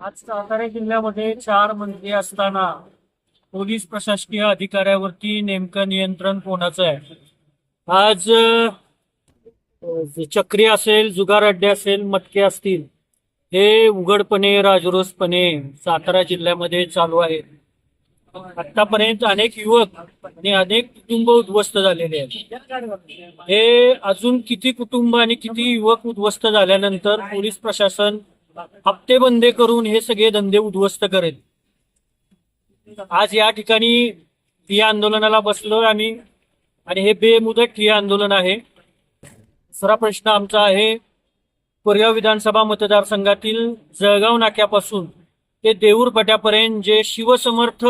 आज सातारा जिल्ह्यामध्ये चार मंत्री असताना पोलीस प्रशासकीय अधिकाऱ्यावरती नेमकं नियंत्रण कोणाचं आहे? आज चक्री असेल जुगार अड्डे असेल मटके असतील हे उघडपणे राजरोसपणे सातारा जिल्ह्यामध्ये चालू आहे. आतापर्यंत अनेक युवक आणि अनेक कुटुंब उद्ध्वस्त झालेले आहेत. हे अजून किती कुटुंब आणि किती युवक उद्ध्वस्त झाल्यानंतर पोलीस प्रशासन हप्ते बंदे करून हे सगळे धंदे उद्ध्वस्त करेल. आज या ठिकाणी ठिया आंदोलनाला बसलो आम्ही आणि हे बेमुदत ठिया आंदोलन आहे. दुसरा प्रश्न आमचा आहे कोरेगाव विधानसभा मतदारसंघातील जळगाव नाक्यापासून ते देऊर पट्यापर्यंत जे Shivsamarth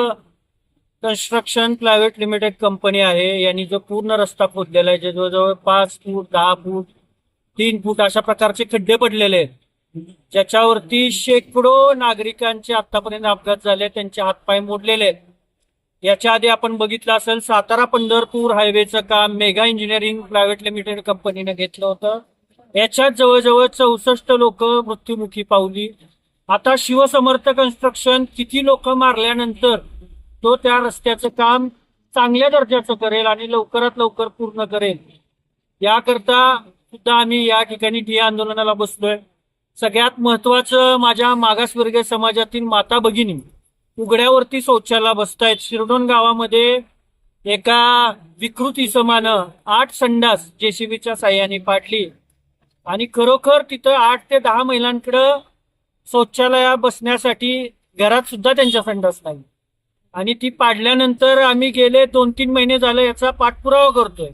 construction private limited company आहे यांनी जो पूर्ण रस्ता खोदलेला आहे जे जवळजवळ पाच फूट दहा फूट तीन फूट अशा प्रकारचे खड्डे पडलेले आहेत. ज्याच्यावरती शेकडो नागरिकांचे आतापर्यंत अपघात झाले त्यांचे हातपाय मोडलेले आहेत. याच्या आधी आपण बघितलं असेल सातारा पंढरपूर हायवेचं काम मेगा इंजिनिअरिंग प्रायव्हेट लिमिटेड कंपनीने घेतलं होतं. याच्यात जवळजवळ चौसष्ट लोक मृत्युमुखी पावली. आता शिवसमर्थ कन्स्ट्रक्शन किती लोक मारल्यानंतर तो त्या रस्त्याचं काम चांगल्या दर्जाचं करेल आणि लवकरात लवकर पूर्ण करेल. याकरता सुद्धा आम्ही या ठिकाणी ठिय्या आंदोलनाला बसलोय. सगळ्यात महत्वाचं माझ्या मागासवर्गीय समाजातील माता भगिनी उघड्यावरती शौचाला बसतायत. शिरडोन गावामध्ये एका विकृत इसमानं आठ संडास जेसीबीच्या साह्याने पाडली आणि खरोखर तिथं आठ ते दहा महिलांकडं शौचालया बसण्यासाठी घरात सुद्धा त्यांच्या संडास नाही. आणि ती पाडल्यानंतर आम्ही गेले दोन तीन महिने झाले याचा पाठपुरावा करतोय.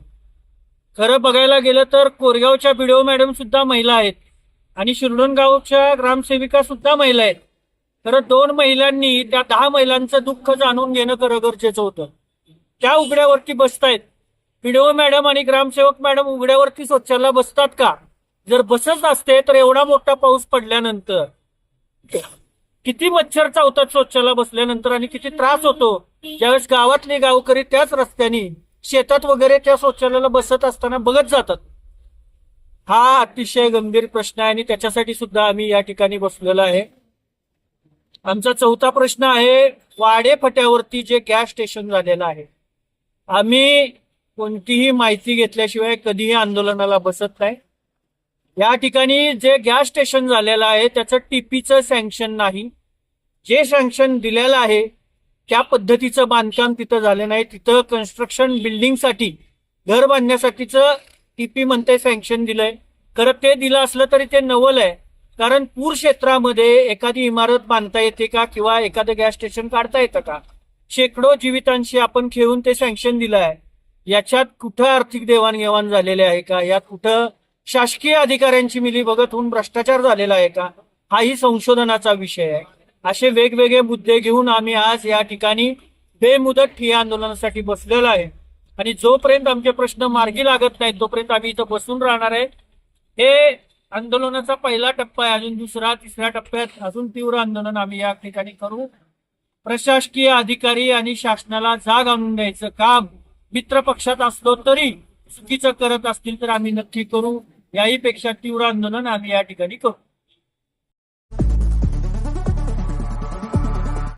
खरं बघायला गेलं तर कोरगावच्या बिडिओ मॅडम सुद्धा महिला आहेत. आणि शिरडोन गावच्या ग्रामसेविका सुद्धा महिला आहेत. तर दोन महिलांनी त्या दहा महिलांचं दुःख जाणून घेणं खरं गरजेचं होतं. त्या उघड्यावरती बसतायत. बिडिओ मॅडम आणि ग्रामसेवक मॅडम उघड्यावरती स्वच्छाला बसतात का? जर बसत असते तर एवढा मोठा पाऊस पडल्यानंतर. किती मच्छर चावतात स्वच्छाला बसल्यानंतर आणि किती त्रास होतो. ज्यावेळेस गावातले गावकरी त्याच रस्त्याने शेतात वगैरे त्या शौचालयाला बसत असताना बघत जातात. हा अतिशय गंभीर प्रश्न आहे आणि त्याच्यासाठी सुद्धा आम्ही या ठिकाणी बसलेलो आहे. आमचा चौथा प्रश्न आहे वाडे फट्यावरती जे गॅस स्टेशन झालेलं आहे आम्ही कोणतीही माहिती घेतल्याशिवाय कधीही आंदोलनाला बसत नाही. या ठिकाणी जे गॅस स्टेशन झालेलं आहे त्याचं टीपीचं सँक्शन नाही. जे सँक्शन दिलेलं आहे त्या पद्धतीचं बांधकाम तिथं झालं नाही. तिथं कन्स्ट्रक्शन बिल्डिंगसाठी घर बांधण्यासाठीचं टीपी म्हणते सँक्शन दिलंय. खरं ते दिलं असलं तरी ते नवल आहे. कारण पूर क्षेत्रामध्ये एखादी इमारत बांधता येते का किंवा एखादं गॅस स्टेशन काढता येतं का? शेकडो जीवितांशी आपण खेळून ते सँक्शन दिलं आहे याच्यात कुठं आर्थिक देवाणघेवाण झालेले आहे का? यात कुठं शासकीय अधिकाऱ्यांची मिली बघत होऊन भ्रष्टाचार झालेला आहे का? हाही संशोधनाचा विषय आहे. असे वेगवेगळे मुद्दे घेऊन आम्ही आज या ठिकाणी बेमुदत ठिय्या आंदोलनासाठी बसलेलो आहे. आणि जोपर्यंत आमचे प्रश्न मार्गी लागत नाहीत तोपर्यंत आम्ही इथं बसून राहणार आहे. हे आंदोलनाचा पहिला टप्पा आहे. अजून दुसरा तिसऱ्या टप्प्यात अजून तीव्र आंदोलन आम्ही या ठिकाणी करू. प्रशासकीय अधिकारी आणि शासनाला जाग आणून द्यायचं काम मित्र पक्षात असलो तरी चुकीचं करत असतील तर आम्ही नक्की करू. याही पेक्षा तीव्र आंदोलन आम्ही या ठिकाणी करू.